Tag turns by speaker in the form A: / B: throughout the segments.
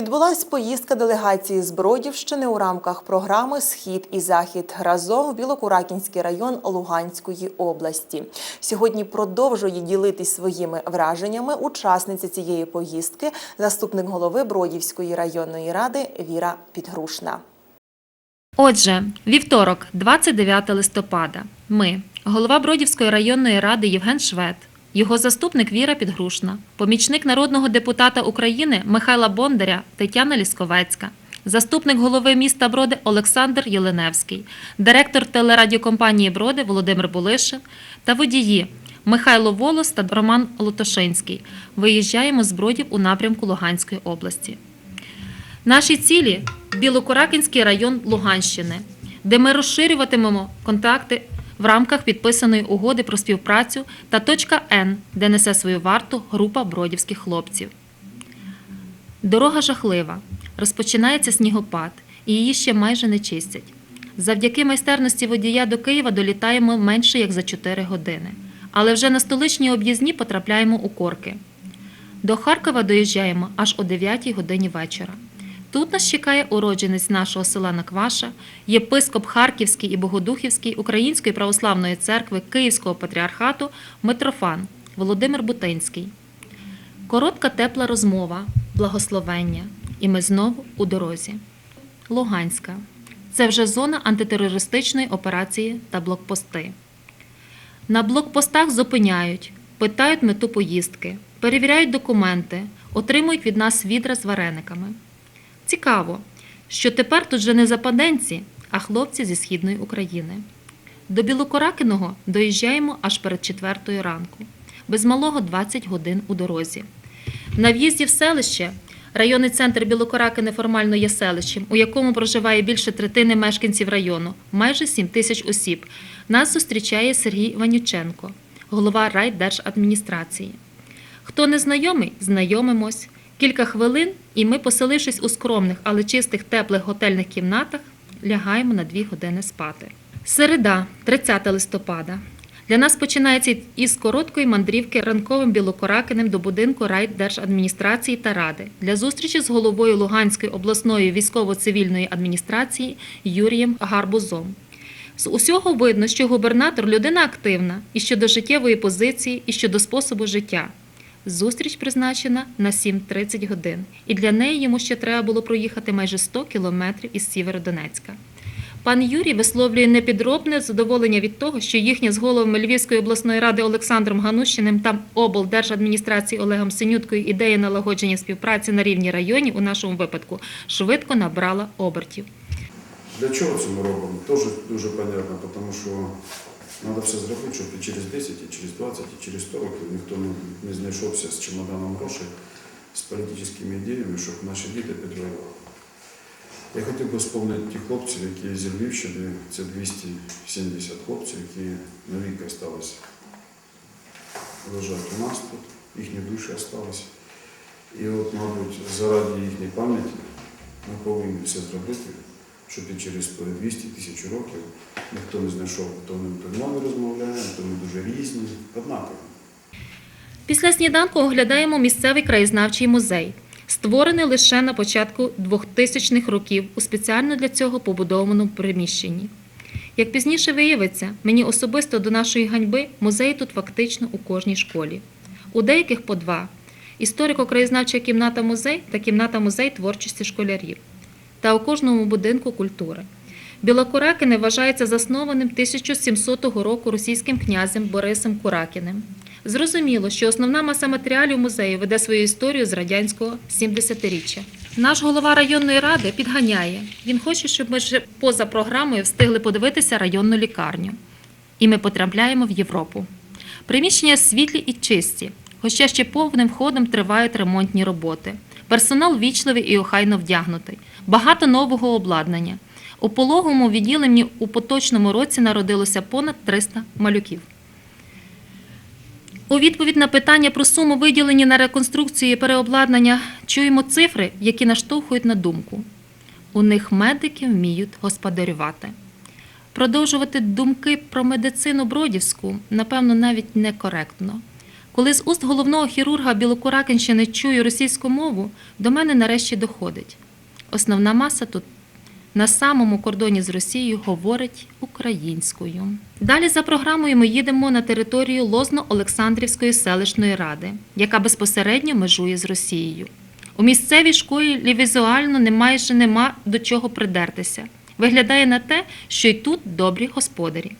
A: Відбулась поїздка делегації з Бродівщини у рамках програми Схід і Захід разом в Білокуракінський район Луганської області. Сьогодні продовжує ділитись своїми враженнями учасниця цієї поїздки, заступник голови Бродівської районної ради Віра Підгрушна.
B: Отже, вівторок, 29 листопада, ми, голова Бродівської районної ради Євген Швед, його заступник Віра Підгрушна, помічник народного депутата України Михайла Бондаря Тетяна Лісковецька, заступник голови міста Броди Олександр Єленевський, директор телерадіокомпанії Броди Володимир Булишин та водії Михайло Волос та Роман Лотошинський. Виїжджаємо з Бродів у напрямку Луганської області. Наші цілі Білокуракінський район Луганщини, де ми розширюватимемо контакти в рамках підписаної угоди про співпрацю та точка Н, де несе свою варту група бродівських хлопців. Дорога жахлива. Розпочинається снігопад, і її ще майже не чистять. Завдяки майстерності водія до Києва долітаємо менше як за 4 години. Але вже на столичній об'їзні потрапляємо у корки. До Харкова доїжджаємо аж о 9 годині вечора. Тут нас чекає уродженець нашого села Накваша, єпископ Харківський і Богодухівський Української православної церкви Київського патріархату Митрофан Володимир Бутинський. Коротка тепла розмова, благословення, і ми знову у дорозі. Луганська. Це вже зона антитерористичної операції та блокпости. На блокпостах зупиняють, питають мету поїздки, перевіряють документи, отримують від нас відра з варениками. Цікаво, що тепер тут вже не западенці, а хлопці зі східної України. До Білокоракиного доїжджаємо аж перед четвертою ранку, без малого 20 годин у дорозі. На в'їзді в селище районний центр Білокоракини формально є селищем, у якому проживає більше третини мешканців району, майже 7 тисяч осіб. Нас зустрічає Сергій Ванюченко, голова райдержадміністрації. Хто не знайомий, знайомимось. Кілька хвилин, і ми, поселившись у скромних, але чистих теплих готельних кімнатах, лягаємо на дві години спати. Середа, 30 листопада. Для нас починається із короткої мандрівки ранковим білокоракиним до будинку райдержадміністрації та ради для зустрічі з головою Луганської обласної військово-цивільної адміністрації Юрієм Гарбузом. З усього видно, що губернатор людина активна і щодо життєвої позиції, і щодо способу життя. Зустріч призначена на 7.30 годин, і для неї йому ще треба було проїхати майже 100 кілометрів із Сєвєродонецька. Пан Юрій висловлює непідробне задоволення від того, що їхня з головами Львівської обласної ради Олександром Ганущиним та облдержадміністрації Олегом Синюткою ідея налагодження співпраці на рівні районів у нашому випадку швидко набрала обертів.
C: Для чого це ми робимо? Теж дуже понятно, тому що треба все зробити, щоб і через 10, і через 20, і через 100 років ніхто не, знайшовся з чемоданом грошей, з політичними ідеями, щоб наші діти підвоювали. Я хотів би вспомнити ті хлопців, які зі Львівщини, це 270 хлопців, які навіки залишилися лежать у нас тут, їхні душі залишилися. І от, мабуть, заради їхньої пам'яті ми повинні все зробити, щоб і через 200 тисяч років ніхто не знайшов, то ми давно не розмовляємо, то ми дуже різні, однакові.
B: Після сніданку оглядаємо місцевий краєзнавчий музей, створений лише на початку 2000-х років у спеціально для цього побудованому приміщенні. Як пізніше виявиться, мені особисто до нашої ганьби музеї тут фактично у кожній школі. У деяких по два історико-краєзнавча кімната музей та кімната музей творчості школярів, та у кожному будинку культури. Білокуракине вважається заснованим 1700 року російським князем Борисом Куракіним. Зрозуміло, що основна маса матеріалів музею веде свою історію з радянського 70-річчя. Наш голова районної ради підганяє. Він хоче, щоб ми вже поза програмою встигли подивитися районну лікарню. І ми потрапляємо в Європу. Приміщення світлі і чисті, хоча ще повним ходом тривають ремонтні роботи. Персонал вічливий і охайно вдягнутий, багато нового обладнання. У пологовому відділенні у поточному році народилося понад 300 малюків. У відповідь на питання про суму виділені на реконструкцію і переобладнання чуємо цифри, які наштовхують на думку. У них медики вміють господарювати. Продовжувати думки про медицину бродівську, напевно, навіть некоректно. Коли з уст головного хірурга Білокуракинщини чую російську мову, до мене нарешті доходить. Основна маса тут на самому кордоні з Росією говорить українською. Далі за програмою ми їдемо на територію Лозно-Олександрівської селищної ради, яка безпосередньо межує з Росією. У місцевій школі візуально не майже нема до чого придертися. Виглядає на те, що й тут добрі господарі.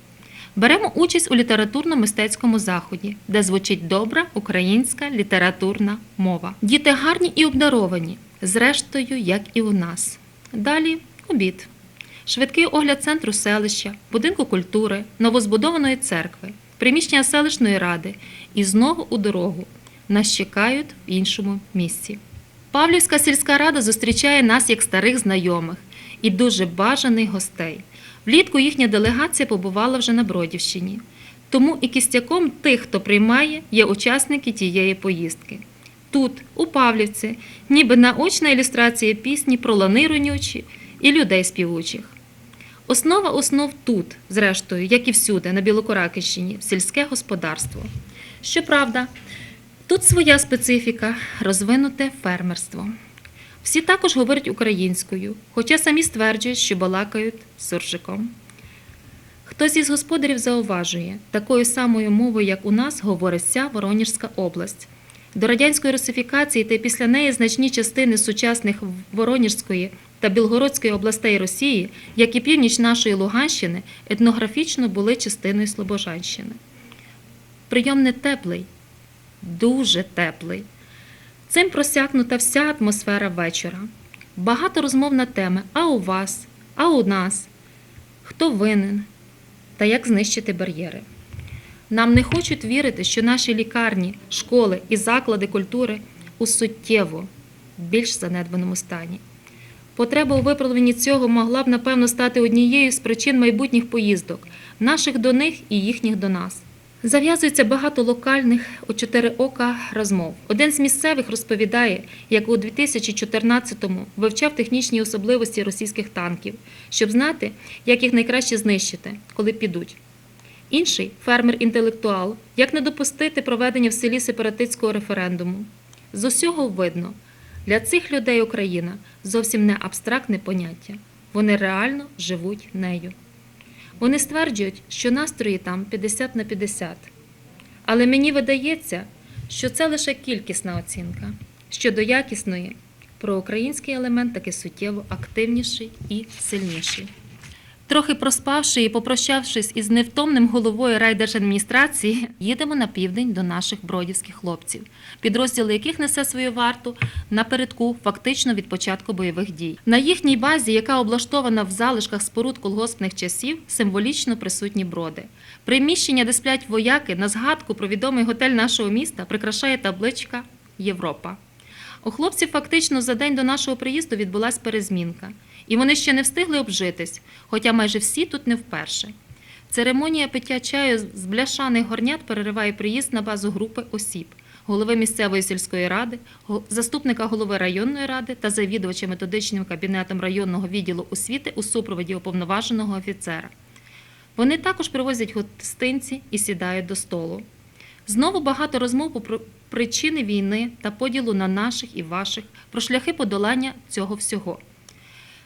B: Беремо участь у літературно-мистецькому заході, де звучить добра українська літературна мова. Діти гарні і обдаровані, зрештою, як і у нас. Далі обід. Швидкий огляд центру селища, будинку культури, новозбудованої церкви, приміщення селищної ради і знову у дорогу. Нас чекають в іншому місці. Павлівська сільська рада зустрічає нас як старих знайомих і дуже бажаних гостей. Влітку їхня делегація побувала вже на Бродівщині. Тому і кістяком тих, хто приймає, є учасники тієї поїздки. Тут, у Павлівці, ніби наочна ілюстрація пісні про лани рунючі і людей співучих. Основа основ тут, зрештою, як і всюди, на Білокоракищині, сільське господарство. Щоправда, тут своя специфіка розвинуте фермерство. Всі також говорять українською, хоча самі стверджують, що балакають суржиком. Хтось із господарів зауважує, такою самою мовою, як у нас, говорить вся Воронежська область. До радянської русифікації та після неї значні частини сучасних Воронежської та Білгородської областей Росії, як і північ нашої Луганщини, етнографічно були частиною Слобожанщини. Прийом не теплий, дуже теплий. Цим просякнута вся атмосфера вечора. Багато розмов на теми а у вас, а у нас, хто винен та як знищити бар'єри. Нам не хочуть вірити, що наші лікарні, школи і заклади культури у суттєво більш занедбаному стані. Потреба у виправленні цього могла б, напевно, стати однією з причин майбутніх поїздок, наших до них і їхніх до нас. Зав'язується багато локальних у чотири ока розмов. Один з місцевих розповідає, як у 2014-му вивчав технічні особливості російських танків, щоб знати, як їх найкраще знищити, коли підуть. Інший фермер-інтелектуал, як не допустити проведення в селі сепаратистського референдуму. З усього видно, для цих людей Україна зовсім не абстрактне поняття. Вони реально живуть нею. Вони стверджують, що настрої там 50 на 50. Але мені видається, що це лише кількісна оцінка. Щодо якісної, проукраїнський елемент таки суттєво активніший і сильніший. Трохи проспавши і попрощавшись із невтомним головою райдержадміністрації, їдемо на південь до наших бродівських хлопців, підрозділи яких несе свою варту напередку фактично від початку бойових дій. На їхній базі, яка облаштована в залишках споруд колгоспних часів, символічно присутні броди. Приміщення, де сплять вояки, на згадку про відомий готель нашого міста прикрашає табличка Європа. У хлопців фактично за день до нашого приїзду відбулась перезмінка, і вони ще не встигли обжитись, хоча майже всі тут не вперше. Церемонія пиття чаю з бляшаних горнят перериває приїзд на базу групи осіб, голови місцевої сільської ради, заступника голови районної ради та завідувача методичним кабінетом районного відділу освіти у супроводі уповноваженого офіцера. Вони також привозять гостинці і сідають до столу. Знову багато розмов причини війни та поділу на наших і ваших, про шляхи подолання цього всього.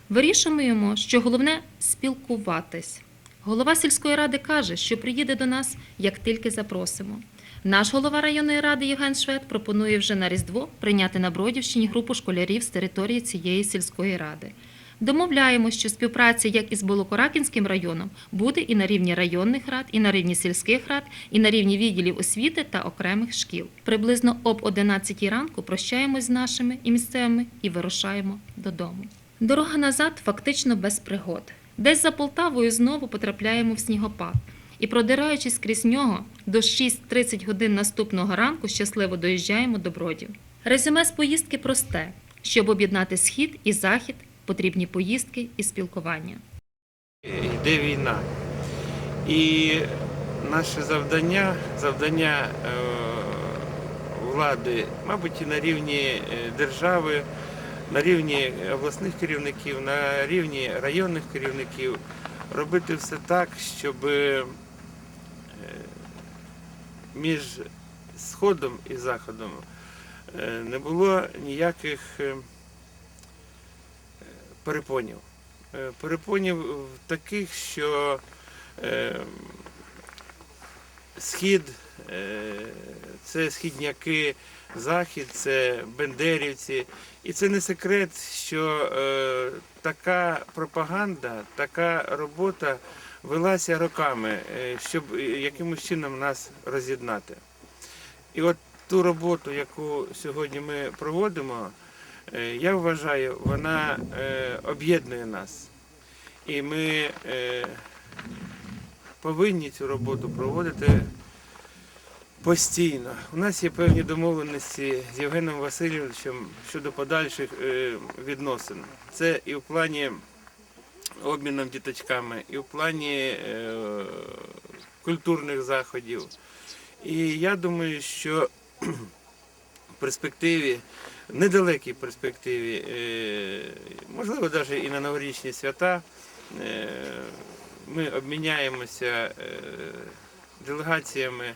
B: Вирішуємо, що головне спілкуватись. Голова сільської ради каже, що приїде до нас, як тільки запросимо. Наш голова районної ради Євген Швед пропонує вже на Різдво прийняти на Бродівщині групу школярів з території цієї сільської ради. Домовляємо, що співпраця як із Болокоракінським районом буде і на рівні районних рад, і на рівні сільських рад, і на рівні відділів освіти та окремих шкіл. Приблизно об 11 ранку прощаємось з нашими і місцевими і вирушаємо додому. Дорога назад фактично без пригод. Десь за Полтавою знову потрапляємо в снігопад. І, продираючись крізь нього, до 6.30 годин наступного ранку щасливо доїжджаємо до Бродів. Резюме з поїздки просте: щоб об'єднати схід і захід, потрібні поїздки і спілкування.
D: йде війна. І наше завдання, завдання е, влади, мабуть, і на рівні е, держави, на рівні обласних керівників, на рівні районних керівників робити все так, щоб е, між Сходом і Заходом не було ніяких перепонів. Е, Перепонів таких, що е, схід е, це східняки, захід це бендерівці. І це не секрет, що е, така пропаганда, така робота велася роками, е, щоб е, якимось чином нас роз'єднати. І от ту роботу, яку сьогодні ми проводимо, е, я вважаю, вона е, об'єднує нас. І ми е, повинні цю роботу проводити постійно. У нас є певні домовленості з Євгеном Васильовичем щодо подальших е, відносин. Це і в плані обміном діточками, і в плані е, культурних заходів. І я думаю, що в перспективі, недалекій перспективі, е, можливо, навіть і на новорічні свята, е, ми обміняємося е, делегаціями